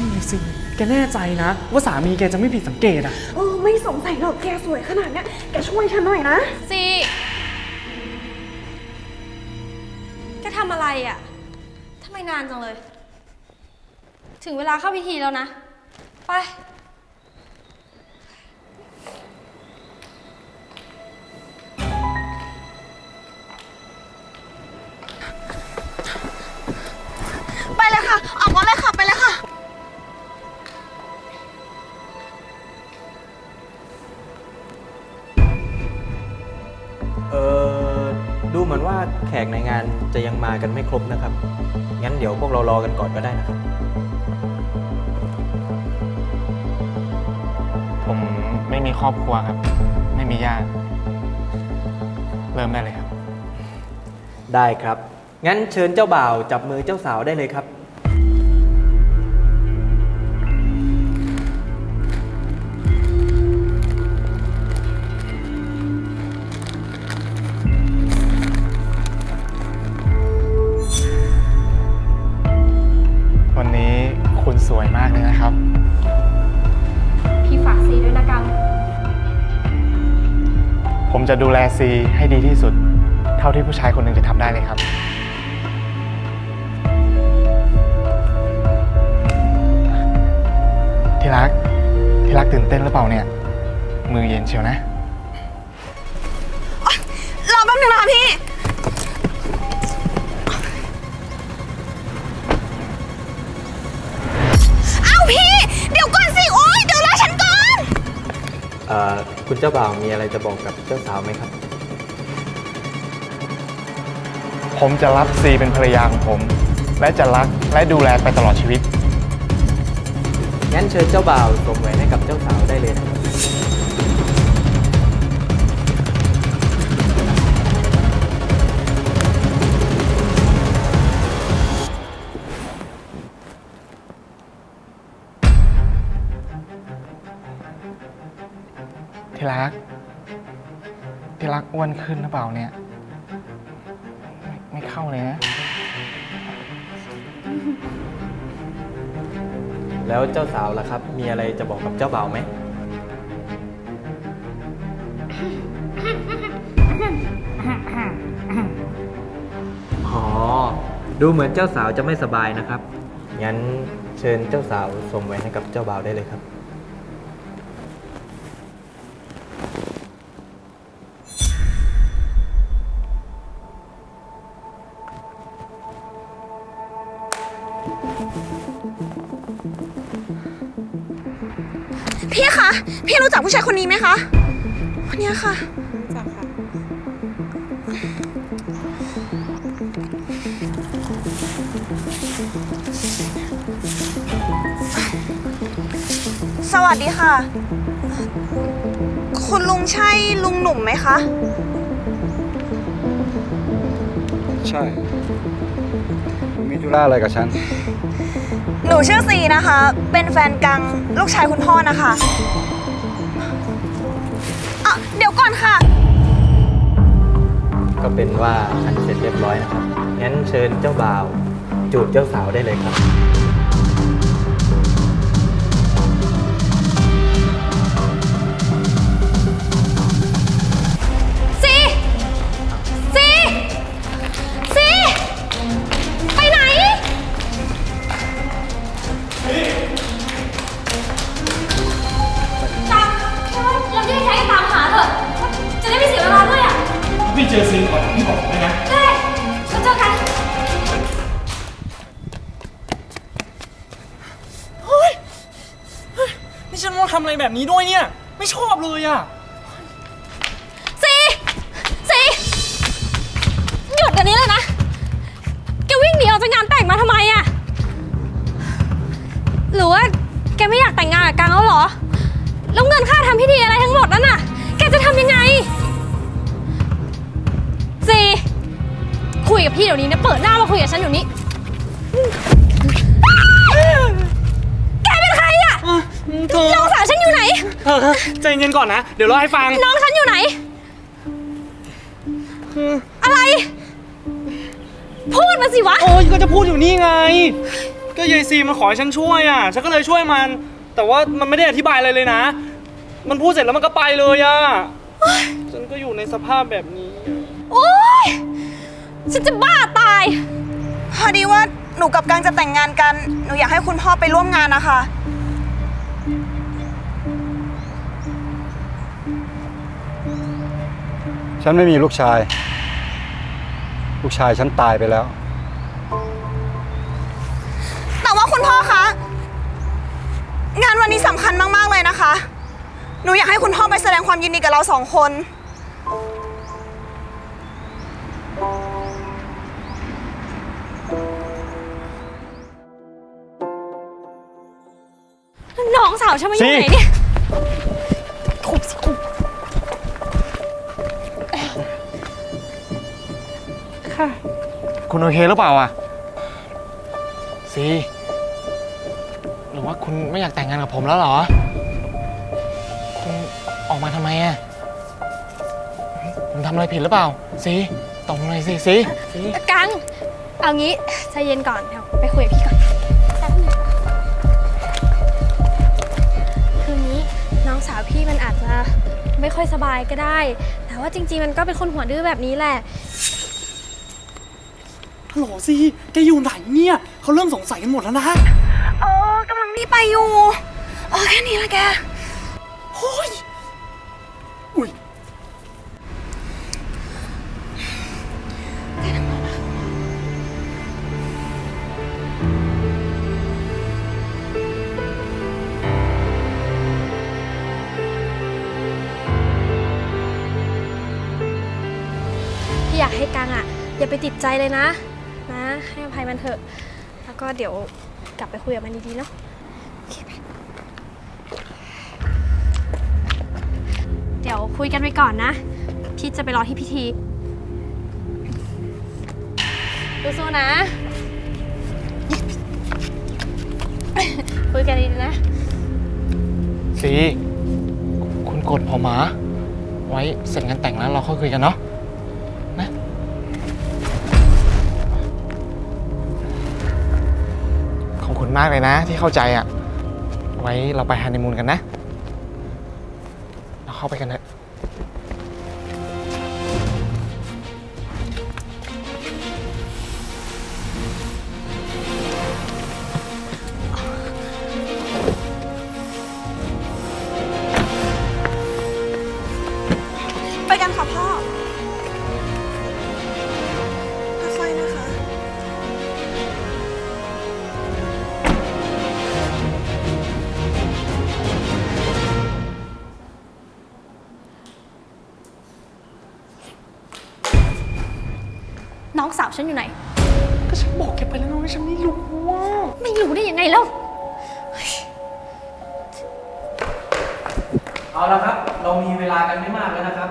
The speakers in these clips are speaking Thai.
นี่สิแกแน่ใจนะ ว่าสามีแกจะไม่ผิดสังเกตอะ เออไม่สงสัยหรอกแกสวยขนาดเนี้ยแกช่วยฉันหน่อยนะ ซีแกทำอะไรอะ่ะทำไมนานจังเลย ถึงเวลาเข้าพิธีแล้วนะ ไป ไปเลยค่ะ ออกรถเลยค่ะไปเลยค่ะ แขกในงานจะยังมากันไม่ครบนะครับ งั้นเดี๋ยวพวกเรารอกันก่อนก็ได้นะครับ ผมไม่มีครอบครัวครับ ไม่มีญาติ เริ่มได้เลยครับ ได้ครับ งั้นเชิญเจ้าบ่าวจับมือเจ้าสาวได้เลยครับ จะดูแลซีให้ดีที่สุด เท่าที่ผู้ชายคนหนึ่งจะทำได้เลยครับ ที่รัก ที่รักตื่นเต้นหรือเปล่าเนี่ย มือเย็นเชียวนะ รอแป๊บนึงนะคะพี่ คุณเจ้าบ่าวมีอะไรจะบอกกับเจ้าสาวไหมครับ ผมจะรับซีเป็นภรรยาของผม และจะรักและดูแลไปตลอดชีวิต งั้นเชิญเจ้าบ่าวสวมแหวนให้กับเจ้าสาวได้เลยนะครับ ที่รัก ที่รักอ้วนขึ้นหรือเปล่าเนี่ยไม่ไม่เข้าเลยนะ แล้วเจ้าสาวล่ะครับ มีอะไรจะบอกกับเจ้าบ่าวไหม อ๋อ ดูเหมือนเจ้าสาวจะไม่สบายนะครับ งั้นเชิญเจ้าสาวสวมแหวนให้กับเจ้าบ่าวได้เลยครับ รู้จักผู้ชายคนนี้ไหมคะคนเนี้ยค่ะ สวัสดีค่ะ คุณลุงใช่ลุงหนุ่มไหมคะ ใช่ มีธุระอะไรกับฉัน หนูชื่อซีนะคะ เป็นแฟนกัง ลูกชายคุณพ่อนะคะอะเดี๋ยว ก่อนค่ะ ก็เป็นว่าอันเสร็จเรียบร้อยนะครับ งั้นเชิญเจ้าบ่าว จูบเจ้าสาวได้เลยครับ นี่ฉันว่าทำอะไรแบบนี้ด้วยเนี่ย ไม่ชอบเลยอะซีซีหยุดเดี๋ยวนี้เลยนะ แกวิ่งหนีออกจากงานแต่งมาทำไมอะหรือว่าแกไม่อยากแต่งงานกับกังแล้วเหรอ แล้วเงินค่าทำพิธีอะไรทั้งหมดนั่นน่ะ แกจะทำยังไงซีคุยกับพี่เดี๋ยวนี้นะ เปิดหน้ามาคุยกับฉันอยู่นี้ แกเป็นใครอะ เธอน้องสาวฉันอยู่ไหน เธอใจเย็นก่อนนะ เดี๋ยวเล่าให้ฟัง น้องฉันอยู่ไหน อะไร พูดมาสิวะ โอ้ยก็จะพูดอยู่นี่ไงแกก็ยายซีมันขอให้ฉันช่วยอะ ฉันก็เลยช่วยมัน แต่ว่ามันไม่ได้อธิบายอะไรเลยนะ มันพูดเสร็จแล้วมันก็ไปเลยอะ ฉันก็อยู่ในสภาพแบบนี้ โอ๊ย ฉันจะบ้าตาย พอดีว่าหนูกับกังจะแต่งงานกัน หนูอยากให้คุณพ่อไปร่วมงานนะคะ ฉันไม่มีลูกชาย ลูกชายฉันตายไปแล้ว แต่ว่าคุณพ่อคะ งานวันนี้สำคัญมาก ๆ เลยนะคะ หนูอยากให้คุณพ่อไปแสดงความยินดีกับเราสองคน น้องสาวฉันมาอยู่สิไหนเนี่ย คุณโอเคหรือเปล่าอะซีหรือว่าคุณไม่อยากแต่งงานกับผมแล้วเหรอ คุณออกมาทำไมอะผมทำอะไรผิดหรือเปล่าซีตรงเลยสิซีซีกัง เอางี้ใจเย็นก่อนเดี๋ยวไปคุยกับพี่ก่อนแป๊บนึงคืองี้น้องสาวพี่มันอาจจะไม่ค่อยสบายก็ได้ แต่ว่าจริง ๆ มันก็เป็นคนหัวดื้อแบบนี้แหละ ฮัลโหลซีแกอยู่ไหนเนี่ยเขาเริ่มสงสัยกันหมดแล้วนะเออกำลังรีบไปอยู่ เออแค่นี้ละแกโอ้ยอุ้ยพี่อยากให้กังอะอย่าไปติดใจเลยนะ นะ ให้อภัยมันเถอะ แล้วก็เดี๋ยวกลับไปคุยกับมันดีๆเนาะโอเคไปเดี๋ยวคุยกันไปก่อนนะ พี่จะไปรอที่พิธีสู้ๆนะ คุยกันดีๆนะซีคุณกดผมหรอไว้เสร็จงานแต่งแล้วเราค่อยคุยกันเนาะ คุณมากเลยนะ ที่เข้าใจอะไว้เราไปฮันนีมูนกันนะ เราเข้าไปกันเถอะ ฉันอยู่ไหน ก็ฉันบอกแกไปแล้วนะว่าฉันไม่รู้ว่าไม่รู้ได้ยังไงแล้วเอาละครับ เรามีเวลากันไม่มากแล้วนะครับ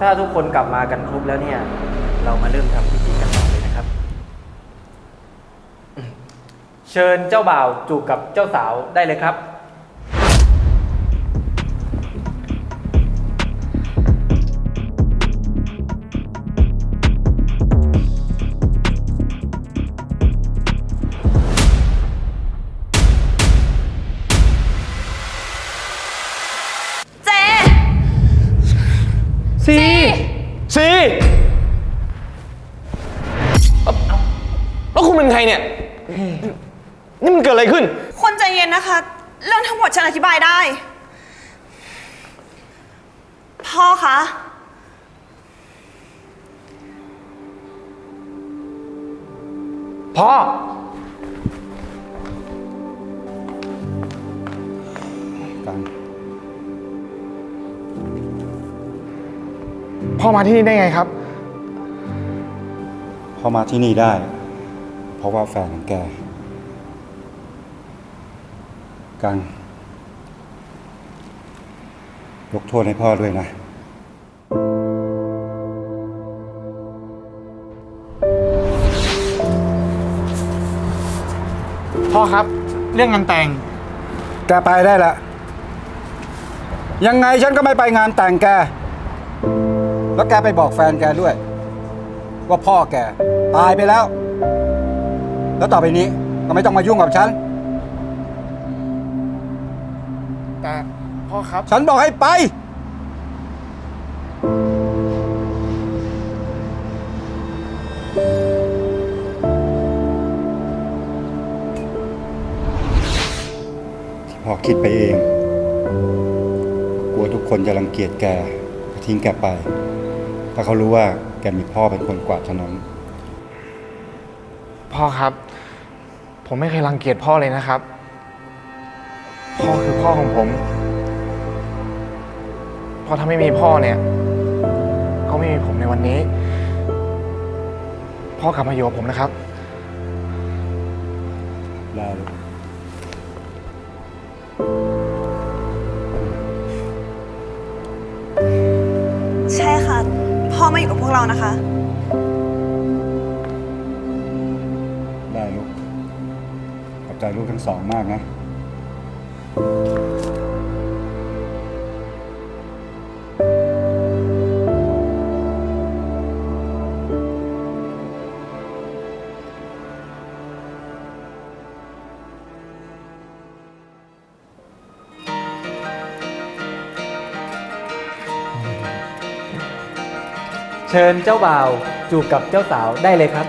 ถ้าทุกคนกลับมากันครบแล้วเนี่ย เรามาเริ่มทำพิธีกันต่อเลยนะครับ เชิญเจ้าบ่าวจูบกับเจ้าสาวได้เลยครับ พ่อกันพ่อมาที่นี่ได้ไงครับ พอมาที่นี่ได้ เพราะว่าแฟนของแก กันยกโทษให้พ่อด้วยนะ พ่อครับ เรื่องงานแต่ง แกไปได้ละ ยังไงฉันก็ไม่ไปงานแต่งแก แล้วแกไปบอกแฟนแกด้วย ว่าพ่อแกตายไปแล้ว แล้วต่อไปนี้ก็ไม่ต้องมายุ่งกับฉัน แต่พ่อครับ ฉันบอกให้ไป พ่อคิดไปเอง กลัวทุกคนจะรังเกียจแกทิ้งแกไป ถ้าเขารู้ว่าแกมีพ่อเป็นคนกวาดถนนพ่อครับ ผมไม่เคยรังเกียจพ่อเลยนะครับ พ่อคือพ่อของผม เพราะถ้าไม่มีพ่อเนี่ย ก็ไม่มีผมในวันนี้ พ่อกลับมาอยู่กับผมนะครับ ได้ มาอยู่กับพวกเรานะคะ ได้ลูก ขอบใจลูกทั้งสองมากนะ เชิญเจ้าบ่าวจูบกับเจ้าสาวได้เลยครับ